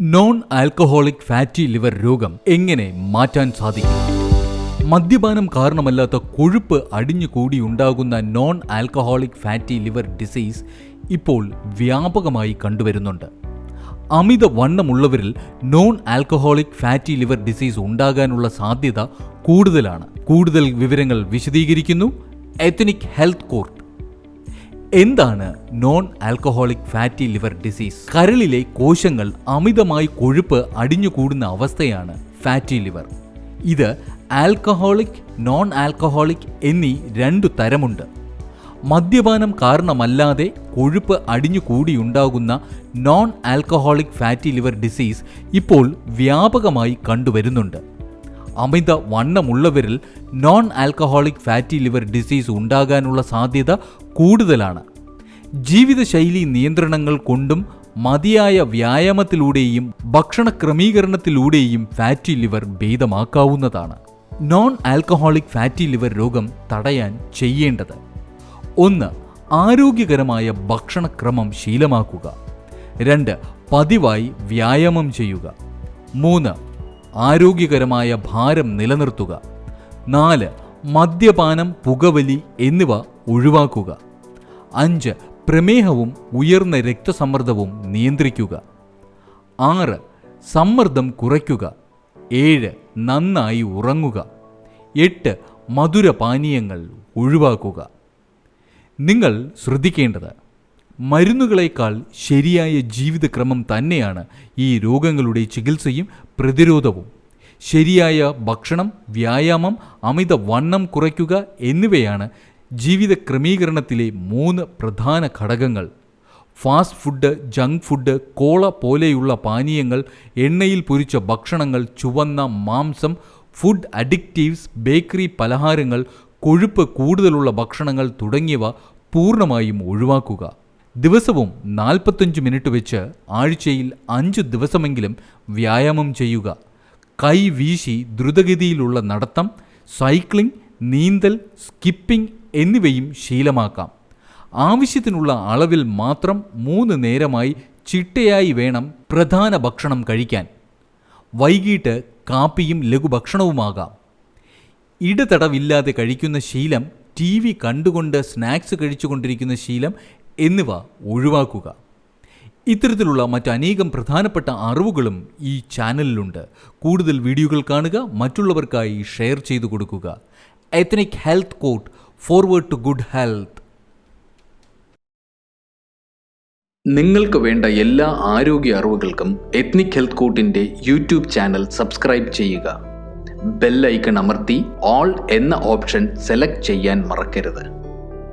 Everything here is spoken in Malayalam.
നോൺ ആൽക്കഹോളിക് ഫാറ്റി ലിവർ രോഗം എങ്ങനെ മാറ്റാൻ സാധിക്കും? മദ്യപാനം കാരണമല്ലാത്ത കൊഴുപ്പ് അടിഞ്ഞുകൂടി ഉണ്ടാകുന്ന non alcoholic fatty liver disease ഇപ്പോൾ വ്യാപകമായി കണ്ടുവരുന്നുണ്ട്. അമിത വണ്ണമുള്ളവരിൽ non alcoholic fatty liver disease ഉണ്ടാകാനുള്ള സാധ്യത കൂടുതലാണ്. കൂടുതൽ വിവരങ്ങൾ വിശദീകരിക്കുന്നു. എത്തനിക് ഹെൽത്ത് കോർട്ട് എന്താണ് non alcoholic fatty liver disease കരളിലെ കോശങ്ങൾ അമിതമായി കൊഴുപ്പ് അടിഞ്ഞുകൂടുന്ന അവസ്ഥയാണ് ഫാറ്റി ലിവർ ഇത് ആൽക്കഹോളിക് നോൺ ആൽക്കഹോളിക് എന്നീ രണ്ടു തരമുണ്ട്. മദ്യപാനം കാരണമല്ലാതെ കൊഴുപ്പ് അടിഞ്ഞുകൂടിയുണ്ടാകുന്ന non alcoholic fatty liver disease ഇപ്പോൾ വ്യാപകമായി കണ്ടുവരുന്നുണ്ട്. അമിത വണ്ണമുള്ളവരിൽ non alcoholic fatty liver disease ഉണ്ടാകാനുള്ള സാധ്യത കൂടുതലാണ്. ജീവിതശൈലി നിയന്ത്രണങ്ങൾ കൊണ്ടും മതിയായ വ്യായാമത്തിലൂടെയും ഭക്ഷണ ക്രമീകരണത്തിലൂടെയും ഫാറ്റി ലിവർ ഭേദമാക്കാവുന്നതാണ്. നോൺ ആൽക്കഹോളിക് ഫാറ്റി ലിവർ രോഗം തടയാൻ ചെയ്യേണ്ടത്. ഒന്ന് ആരോഗ്യകരമായ ഭക്ഷണക്രമം ശീലമാക്കുക. രണ്ട് പതിവായി വ്യായാമം ചെയ്യുക. മൂന്ന് ആരോഗ്യകരമായ ഭാരം നിലനിർത്തുക. നാല് മദ്യപാനം പുകവലി എന്നിവ ഒഴിവാക്കുക. അഞ്ച് പ്രമേഹവും ഉയർന്ന രക്തസമ്മർദ്ദവും നിയന്ത്രിക്കുക. ആറ് സമ്മർദ്ദം കുറയ്ക്കുക. ഏഴ് നന്നായി ഉറങ്ങുക. എട്ട് മധുരപാനീയങ്ങൾ ഒഴിവാക്കുക. നിങ്ങൾ ശ്രദ്ധിക്കേണ്ടത് മരുന്നുകളേക്കാൾ ശരിയായ ജീവിതക്രമം തന്നെയാണ് ഈ രോഗങ്ങളുടെ ചികിത്സയും പ്രതിരോധവും ശരിയായ ഭക്ഷണം വ്യായാമം അമിത വണ്ണം കുറയ്ക്കുക എന്നിവയാണ് ജീവിത ക്രമീകരണത്തിലെ മൂന്ന് പ്രധാന ഘടകങ്ങൾ. Fast food junk food cola പോലെയുള്ള പാനീയങ്ങൾ എണ്ണയിൽ പൊരിച്ച ഭക്ഷണങ്ങൾ ചുവന്ന മാംസം ഫുഡ് അഡിക്റ്റീവ്സ് ബേക്കറി പലഹാരങ്ങൾ കൊഴുപ്പ് കൂടുതലുള്ള ഭക്ഷണങ്ങൾ തുടങ്ങിയവ പൂർണമായും ഒഴിവാക്കുക. ദിവസവും നാൽപ്പത്തഞ്ച് മിനിറ്റ് വെച്ച് ആഴ്ചയിൽ അഞ്ച് ദിവസമെങ്കിലും വ്യായാമം ചെയ്യുക. കൈ വീശി ദ്രുതഗതിയിലുള്ള നടത്തം സൈക്ലിംഗ് നീന്തൽ സ്കിപ്പിംഗ് എന്നിവയും ശീലമാക്കാം. ആവശ്യത്തിനുള്ള അളവിൽ മാത്രം മൂന്ന് നേരമായി ചിട്ടയായി വേണം പ്രധാന ഭക്ഷണം കഴിക്കാൻ. വൈകിട്ട് കാപ്പിയും ലഘുഭക്ഷണവുമാകാം. ഇടതടവില്ലാതെ കഴിക്കുന്ന ശീലം ടി വി കണ്ടുകൊണ്ട് സ്നാക്സ് കഴിച്ചുകൊണ്ടിരിക്കുന്ന ശീലം എന്നിവ ഒഴിവാക്കുക. ഇത്തരത്തിലുള്ള മറ്റനേകം പ്രധാനപ്പെട്ട അറിവുകളും ഈ ചാനലിലുണ്ട്. കൂടുതൽ വീഡിയോകൾ കാണുക മറ്റുള്ളവർക്കായി ഷെയർ ചെയ്തു കൊടുക്കുക. Ethnic Health Court forward to good health നിങ്ങൾക്ക് വേണ്ട എല്ലാ ആരോഗ്യ അറിവുകൾക്കും എത്നിക് ഹെൽത്ത് കോട്ടിന്റെ യൂട്യൂബ് ചാനൽ സബ്സ്ക്രൈബ് ചെയ്യുക. ബെല്ലൈക്കൺ അമർത്തി ഓൾ എന്ന ഓപ്ഷൻ സെലക്ട് ചെയ്യാൻ മറക്കരുത്.